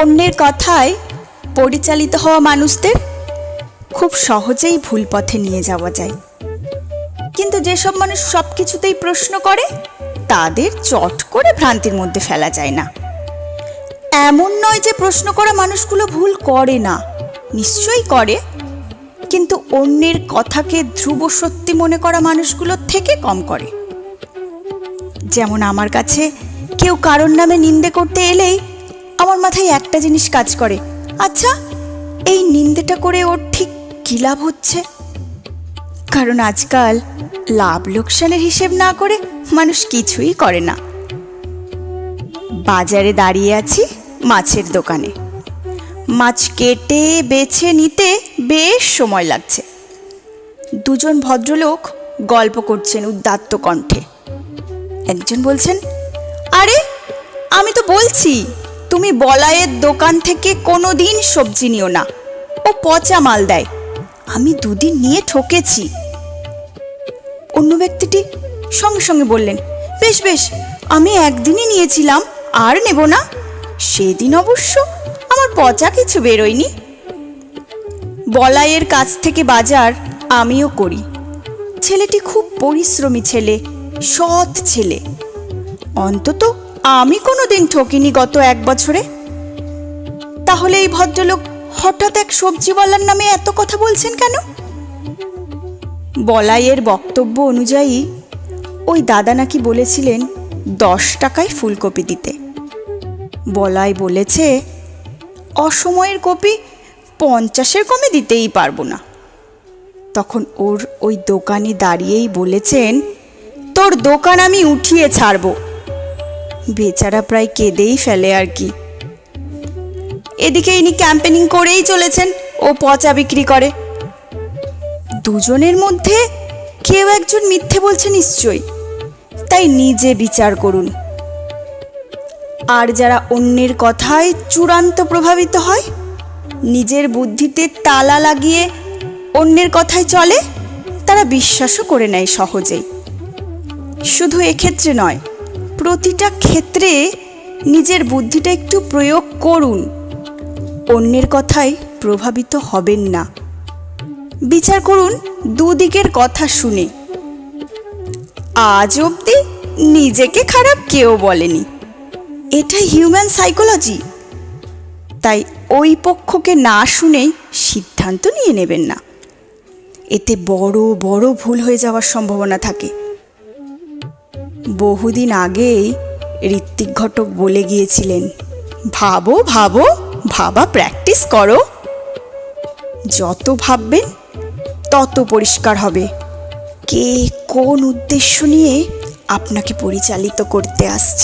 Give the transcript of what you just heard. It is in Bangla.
অন্যের কথায় পরিচালিত হওয়া মানুষদের খুব সহজেই ভুল পথে নিয়ে যাওয়া যায়। কিন্তু যেসব মানুষ সব কিছুতেই প্রশ্ন করে, তাদের চট করে ভ্রান্তির মধ্যে ফেলা যায় না। এমন নয় যে প্রশ্ন করা মানুষগুলো ভুল করে না, নিশ্চয়ই করে, কিন্তু অন্যের কথাকে ধ্রুব সত্যি মনে করা মানুষগুলোর থেকে কম করে। যেমন আমার কাছে কেউ কারোর নামে নিন্দে করতে এলেই আমার মাথায় একটা জিনিস কাজ করে। আচ্ছা এই নিন্দেটা করে ওর ঠিক কী লাভ হচ্ছে? কারণ আজকাল লাভ লোকসানের হিসেব না করে মানুষ কিছুই করে না। বাজারে দাঁড়িয়ে আছি মাছের দোকানে। মাছ কেটে, বেছে নিতে বেশ সময় লাগছে। দুজন ভদ্রলোক গল্প করছেন উদ্দাত্ত কণ্ঠে। একজন বলছেন, আরে, আমি তো বলছি তুমি বলায়ের দোকান থেকে কোনো দিন সবজি নিও না। ও পচা মাল দেয়। আমি দুদিন নিয়ে ঠকেছি। অন্য ব্যক্তিটি সঙ্গে সঙ্গে বললেন, বেশ বেশ, আমি একদিনই নিয়েছিলাম, আর নেব না। সেদিন অবশ্য আমার পচা কিছু বেরোয়নি। বলাইয়ের কাছ থেকে বাজার আমিও করি। ছেলেটি খুব পরিশ্রমী ছেলে, সৎ ছেলে। অন্তত আমি কোনো দিন ঠকিনি গত এক বছরে। তাহলে এই ভদ্রলোক হঠাৎ এক সবজিওয়ালার নামে এত কথা বলছেন কেন? বলাইয়ের বক্তব্য অনুযায়ী, ওই দাদা নাকি বলেছিলেন দশ টাকায় ফুলকপি দিতে। বলাই বলেছে, অসময়ের কপি পঞ্চাশের কমে দিতেই পারব না। তখন ওর ওই দোকানে দাঁড়িয়েই বলেছেন, তোর দোকান আমি উঠিয়ে ছাড়বো। বেচারা প্রায় কেঁদেই ফেলে আর কি। এদিকে ইনি ক্যাম্পেনিং করেই চলেছেন, ও পচা বিক্রি করে। দুজনের মধ্যে কেউ একজন মিথ্যে বলছে নিশ্চয়ই, তাই নিজে বিচার করুন। আর যারা অন্যের কথায় চূড়ান্ত প্রভাবিত হয়, নিজের বুদ্ধিতে তালা লাগিয়ে অন্যের কথায় চলে, তারা বিশ্বাসও করে নেয় সহজেই। শুধু এক্ষেত্রে নয় প্রতিটা ক্ষেত্রে নিজের বুদ্ধিটা একটু প্রয়োগ করুন। অন্যের কথায় প্রভাবিত হবেন না। বিচার করুন দুদিকের কথা শুনে। আজ অবধি নিজেকে খারাপ কেউ বলেনি। এটাই হিউম্যান সাইকোলজি তাই ওই পক্ষকে না শুনেই সিদ্ধান্ত নিয়ে নেবেন না। এতে বড় বড় ভুল হয়ে যাওয়ার সম্ভাবনা থাকে। বহুদিন আগেই ঋত্বিক ঘটক বলে গিয়েছিলেন, ভাবো ভাবো, ভাবা প্র্যাকটিস করো। যত ভাববেন, তত পরিষ্কার হবে। কে কোন উদ্দেশ্য নিয়ে আপনাকে পরিচালিত করতে আসছে?